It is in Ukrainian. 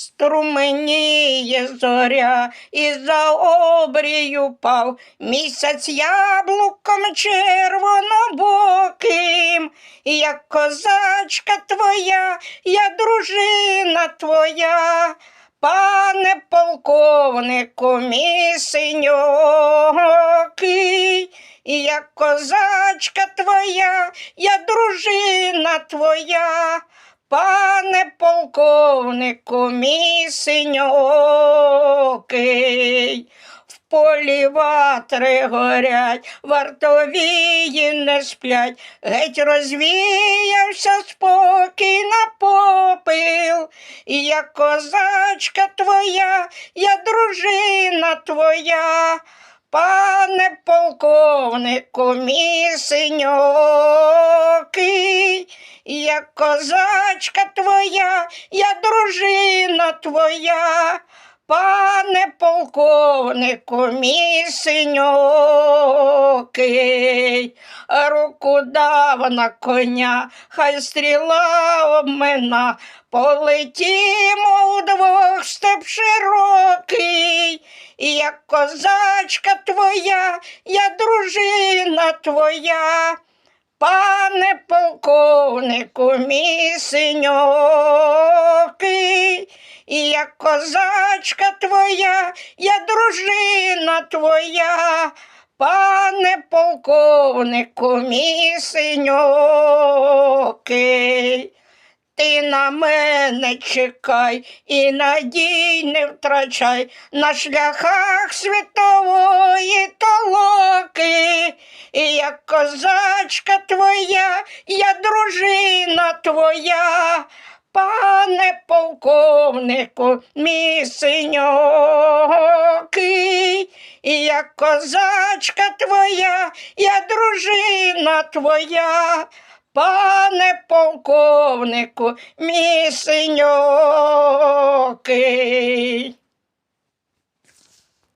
Струменіє зоря, і за обрію пав. Місяць яблуком червонобоким, як козачка твоя, я дружина твоя, пане полковнику, мій синьокий, як козачка твоя, я дружина твоя. Пане полковнику, мій синьокий, в полі ватри горять, вартовії не сплять, геть розвіявся спокій на попил, і я козачка твоя, я дружина твоя. Пане полковнику, мій синьокий, я козачка твоя, я дружина твоя, пане полковнику, мій синьокий, руку дав на коня, хай стріла обмина, полетімо удвох степ широкий, як козачка твоя, я дружина твоя. Пане полковнику, мій синьокий, я козачка твоя, я дружина твоя, пане полковнику, мій синьокий. Ти на мене чекай і надій не втрачай на шляхах світової толоки. І як козачка твоя, я дружина твоя, пане полковнику, мій синьокий. І як козачка твоя, я дружина твоя. Пане полковнику, мій синьокий.